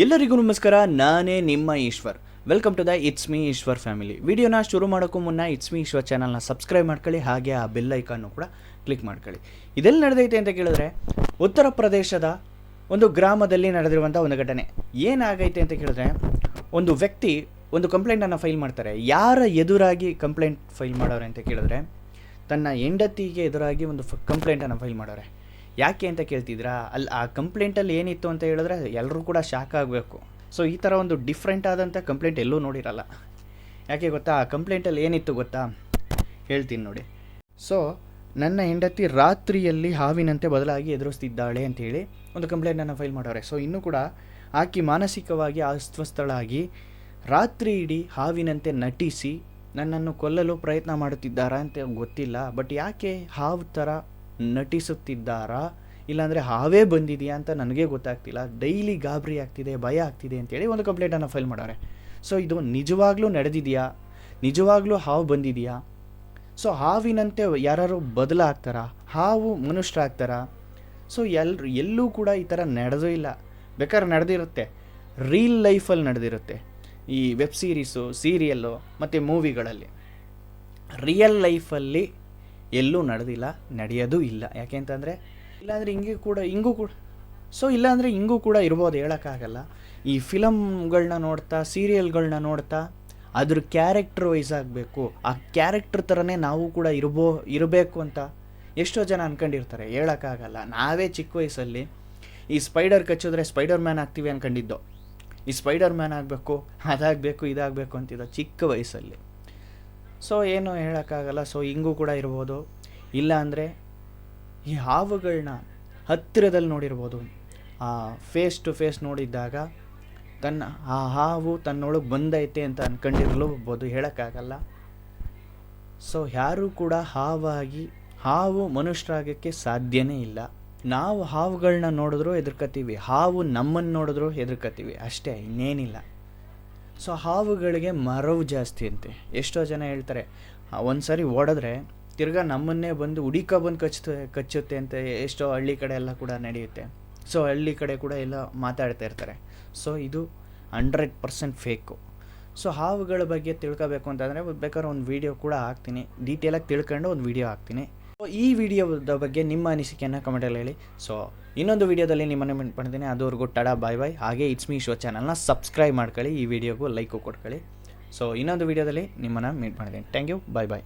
ಎಲ್ಲರಿಗೂ ನಮಸ್ಕಾರ, ನಾನೇ ನಿಮ್ಮ Eshwar. Welcome to the it's me Eshwar family ವಿಡಿಯೋನ ಶುರು ಮಾಡೋಕ್ಕೂ ಮುನ್ನ ಇಟ್ಸ್ ಮೀ ಈಶ್ವರ್ ಚಾನಲ್ನ ಸಬ್ಸ್ಕ್ರೈಬ್ ಮಾಡ್ಕೊಳ್ಳಿ, ಹಾಗೆ ಆ ಬೆಲ್ ಐಕಾನು ಕೂಡ ಕ್ಲಿಕ್ ಮಾಡ್ಕೊಳ್ಳಿ. ಇದೆಲ್ಲ ನಡೆದೈತೆ ಅಂತ ಕೇಳಿದ್ರೆ, ಉತ್ತರ ಪ್ರದೇಶದ ಒಂದು ಗ್ರಾಮದಲ್ಲಿ ನಡೆದಿರುವಂಥ ಒಂದು ಘಟನೆ. ಏನಾಗೈತೆ ಅಂತ ಕೇಳಿದ್ರೆ, ಒಂದು ವ್ಯಕ್ತಿ ಒಂದು ಕಂಪ್ಲೇಂಟನ್ನು ಫೈಲ್ ಮಾಡ್ತಾರೆ. ಯಾರ ಎದುರಾಗಿ ಕಂಪ್ಲೇಂಟ್ ಫೈಲ್ ಮಾಡೋರೆ ಅಂತ ಕೇಳಿದ್ರೆ, ತನ್ನ ಹೆಂಡತಿಗೆ ಎದುರಾಗಿ ಒಂದು ಫ ಕಂಪ್ಲೇಂಟನ್ನು ಫೈಲ್ ಮಾಡೋರೆ. ಯಾಕೆ ಅಂತ ಕೇಳ್ತಿದ್ರಾ ಅಲ್ಲಿ ಆ ಕಂಪ್ಲೇಂಟಲ್ಲಿ ಏನಿತ್ತು ಅಂತ ಹೇಳಿದ್ರೆ ಎಲ್ಲರೂ ಕೂಡ ಶಾಕ್ ಆಗಬೇಕು. ಸೊ ಈ ಥರ ಒಂದು ಡಿಫ್ರೆಂಟ್ ಆದಂಥ ಕಂಪ್ಲೇಂಟ್ ಎಲ್ಲೂ ನೋಡಿರಲ್ಲ. ಯಾಕೆ ಗೊತ್ತಾ? ಆ ಕಂಪ್ಲೇಂಟಲ್ಲಿ ಏನಿತ್ತು ಗೊತ್ತಾ? ಹೇಳ್ತೀನಿ ನೋಡಿ. ಸೊ ನನ್ನ ಹೆಂಡತಿ ರಾತ್ರಿಯಲ್ಲಿ ಹಾವಿನಂತೆ ಬದಲಾಗಿ ಎದುರಿಸ್ತಿದ್ದಾಳೆ ಅಂತೇಳಿ ಒಂದು ಕಂಪ್ಲೇಂಟನ್ನು ಫೈಲ್ ಮಾಡೋರೆ. ಸೊ ಇನ್ನೂ ಕೂಡ ಆಕೆ ಮಾನಸಿಕವಾಗಿ ಅಸ್ವಸ್ಥಳಾಗಿ ರಾತ್ರಿ ಇಡೀ ಹಾವಿನಂತೆ ನಟಿಸಿ ನನ್ನನ್ನು ಕೊಲ್ಲಲು ಪ್ರಯತ್ನ ಮಾಡುತ್ತಿದ್ದಾರಾ ಅಂತ ಗೊತ್ತಿಲ್ಲ. ಬಟ್ ಯಾಕೆ ಹಾವು ಥರ ನಟಿಸುತ್ತಿದ್ದಾರಾ? ಇಲ್ಲಾಂದರೆ ಹಾವೇ ಬಂದಿದೆಯಾ ಅಂತ ನನಗೆ ಗೊತ್ತಾಗ್ತಿಲ್ಲ. ಡೈಲಿ ಗಾಬರಿ ಆಗ್ತಿದೆ, ಭಯ ಆಗ್ತಿದೆ ಅಂತೇಳಿ ಒಂದು ಕಂಪ್ಲೇಂಟನ್ನು ಫೈಲ್ ಮಾಡೋರೆ. ಸೊ, ಇದು ನಿಜವಾಗ್ಲೂ ನಡೆದಿದೆಯಾ? ನಿಜವಾಗ್ಲೂ ಹಾವು ಬಂದಿದೆಯಾ? ಸೊ, ಹಾವಿನಂತೆ ಯಾರು ಬದಲಾಗ್ತಾರಾ? ಹಾವು ಮನುಷ್ಯರಾಗ್ತಾರಾ? ಸೊ ಎಲ್ರು ಎಲ್ಲೂ ಕೂಡ ಈ ಥರ ನಡೆದೂ ಇಲ್ಲ. ಬೇಕಾದ್ರೆ ನಡೆದಿರುತ್ತೆ. ರೀಲ್ ಲೈಫಲ್ಲಿ ನಡೆದಿರುತ್ತೆ. ಈ ವೆಬ್ ಸೀರೀಸು, ಸೀರಿಯಲ್ಲು, ಮತ್ತು ಮೂವಿಗಳಲ್ಲಿ. ರಿಯಲ್ ಲೈಫಲ್ಲಿ ಎಲ್ಲೂ ನಡೆದಿಲ್ಲ, ನಡೆಯೋದು ಇಲ್ಲ. ಯಾಕೆ ಅಂತಂದರೆ, ಇಲ್ಲಾಂದರೆ ಹಿಂಗೆ ಕೂಡ, ಹಿಂಗೂ ಕೂಡ ಸೊ ಇಲ್ಲಾಂದರೆ ಹಿಂಗೂ ಕೂಡ ಇರ್ಬೋದು ಹೇಳೋಕ್ಕಾಗಲ್ಲ. ಈ ಫಿಲಮ್ಗಳನ್ನ ನೋಡ್ತಾ ಸೀರಿಯಲ್ಗಳನ್ನ ನೋಡ್ತಾ, ಅದ್ರ ಕ್ಯಾರೆಕ್ಟರ್ ವೈಸ್ ಆಗಬೇಕು. ಆ ಕ್ಯಾರೆಕ್ಟರ್ ಥರನೇ ನಾವು ಕೂಡ ಇರ್ಬೋ, ಇರಬೇಕು ಅಂತ ಎಷ್ಟೋ ಜನ ಅನ್ಕೊಂಡಿರ್ತಾರೆ. ಹೇಳೋಕ್ಕಾಗಲ್ಲ. ನಾವೇ ಚಿಕ್ಕ ವಯಸ್ಸಲ್ಲಿ ಈ ಸ್ಪೈಡರ್ ಕಚ್ಚಿದ್ರೆ ಸ್ಪೈಡರ್ ಮ್ಯಾನ್ ಆಗ್ತೀವಿ ಅನ್ಕೊಂಡಿದ್ದೋ. ಈ ಸ್ಪೈಡರ್ ಮ್ಯಾನ್ ಆಗಬೇಕು, ಅದಾಗಬೇಕು, ಇದಾಗಬೇಕು ಅಂತಿದ್ದ ಚಿಕ್ಕ ವಯಸ್ಸಲ್ಲಿ. ಸೊ ಏನು ಹೇಳೋಕ್ಕಾಗಲ್ಲ. ಸೊ ಹಿಂಗೂ ಕೂಡ ಇರ್ಬೋದು. ಇಲ್ಲ ಅಂದರೆ ಈ ಹಾವುಗಳನ್ನ ಹತ್ತಿರದಲ್ಲಿ ನೋಡಿರ್ಬೋದು. ಆ ಫೇಸ್ ಟು ಫೇಸ್ ನೋಡಿದ್ದಾಗ ತನ್ನ, ಆ ಹಾವು ತನ್ನೊಳಗೆ ಬಂದೈತೆ ಅಂತ ಅನ್ಕೊಂಡಿರ್ಲೂಬೋದು ಹೇಳೋಕ್ಕಾಗಲ್ಲ. ಸೊ ಯಾರೂ ಕೂಡ ಹಾವಾಗಿ, ಹಾವು ಮನುಷ್ಯರಾಗಕ್ಕೆ ಸಾಧ್ಯನೇ ಇಲ್ಲ. ನಾವು ಹಾವುಗಳನ್ನ ನೋಡಿದ್ರೂ ಹೆದರ್ಕತ್ತೀವಿ. ಹಾವು ನಮ್ಮನ್ನು ನೋಡಿದ್ರೂ ಹೆದರ್ಕತ್ತೀವಿ. ಅಷ್ಟೇ, ಇನ್ನೇನಿಲ್ಲ. ಸೊ ಹಾವುಗಳಿಗೆ ಮರವು ಜಾಸ್ತಿ ಅಂತೆ. ಎಷ್ಟೋ ಜನ ಹೇಳ್ತಾರೆ ಒಂದು ಸಾರಿ ಓಡಿದ್ರೆ ತಿರ್ಗಾ ನಮ್ಮನ್ನೇ ಬಂದು ಹುಡಿಕ ಬಂದು ಕಚ್ಚುತ್ತೆ ಕಚ್ಚುತ್ತೆ ಅಂತ ಎಷ್ಟೋ ಹಳ್ಳಿ ಕಡೆ ಎಲ್ಲ ಕೂಡ ನಡೆಯುತ್ತೆ. ಸೊ ಹಳ್ಳಿ ಕಡೆ ಕೂಡ ಎಲ್ಲ ಮಾತಾಡ್ತಾ ಇರ್ತಾರೆ. ಸೊ ಇದು ಹಂಡ್ರೆಡ್ ಪರ್ಸೆಂಟ್ ಫೇಕು. ಸೊ ಹಾವುಗಳ ಬಗ್ಗೆ ತಿಳ್ಕೊಬೇಕು ಅಂತಂದರೆ, ಬೇಕಾದ್ರೆ ಒಂದು ವಿಡಿಯೋ ಕೂಡ ಹಾಕ್ತೀನಿ. ಡೀಟೇಲಾಗಿ ತಿಳ್ಕೊಂಡು ಒಂದು ವಿಡಿಯೋ ಹಾಕ್ತೀನಿ. ಈ ವಿಡಿಯೋದ ಬಗ್ಗೆ ನಿಮ್ಮ ಅನಿಸಿಕೆಯನ್ನು ಕಮೆಂಟಲ್ಲಿ ಹೇಳಿ. ಸೊ ಇನ್ನೊಂದು ವಿಡಿಯೋದಲ್ಲಿ ನಿಮ್ಮನ್ನು ಮೀಟ್ ಮಾಡ್ತೀನಿ. ಅದುವರೆಗೂ ಟಡ ಬಾಯ್ ಬಾಯ್ ಹಾಗೆ ಇಟ್ಸ್ ಮೀ ಶೋ ಚಾನಲ್ನ ಸಬ್ಸ್ಕ್ರೈಬ್ ಮಾಡ್ಕೊಳ್ಳಿ. ಈ ವಿಡಿಯೋಗೂ ಲೈಕು ಕೊಟ್ಕೊಳ್ಳಿ. ಸೊ ಇನ್ನೊಂದು ವಿಡಿಯೋದಲ್ಲಿ ನಿಮ್ಮನ್ನು ಮೀಟ್ ಮಾಡ್ತೀನಿ. Thank you bye bye